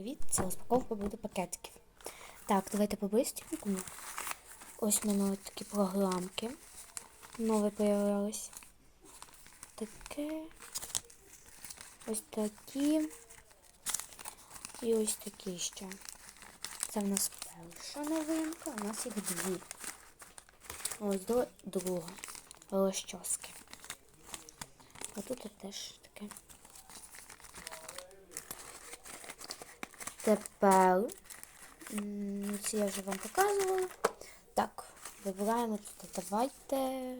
Привіт, це розпаковка буде пакетиків. Так, давайте по-бистренькому. Ось в мене такі програмки. Нові появились. Таке. Ось такі. І ось такі ще. Це в нас перша новинка, у нас їх дві. Ось до друга. Розчоски. А тут теж таке. Тепер ці я вже вам показувала. Так, вибираємо тут. Давайте.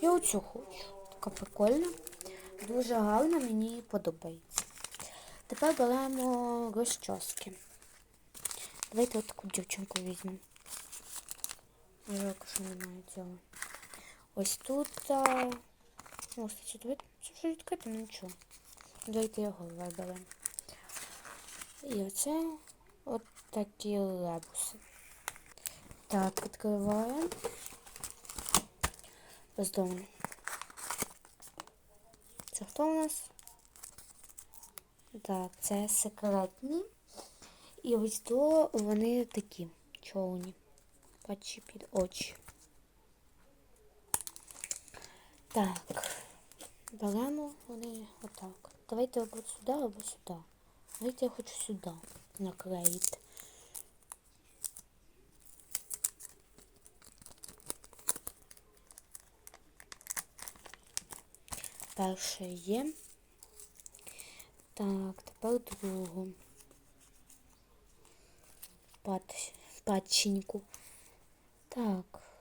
Я оцю хочу. Така прикольна. Дуже гарна, мені подобається. Тепер беремо розчоски. Давайте от таку дівчинку візьмемо. Жалко, що немає цього. Ось тут. А... О, кстати, давайте це вже ну нічого. Давайте його виберемо. І оце от такі лебуси. Так, відкриваємо. Бездомно. Це хто у нас? Так, це секретні. І ось то вони такі човні. Пачі під очі. Так. Беремо вони отак. Давайте або сюди, або сюди. Давайте я хочу сюди наклеїти. Перше є. Так, тепер другу. Пат, патченьку. Так.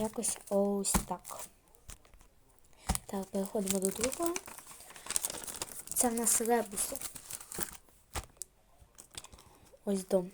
Якось ось так. Так, переходимо до другого. Це в нас ребуси. Ось дом.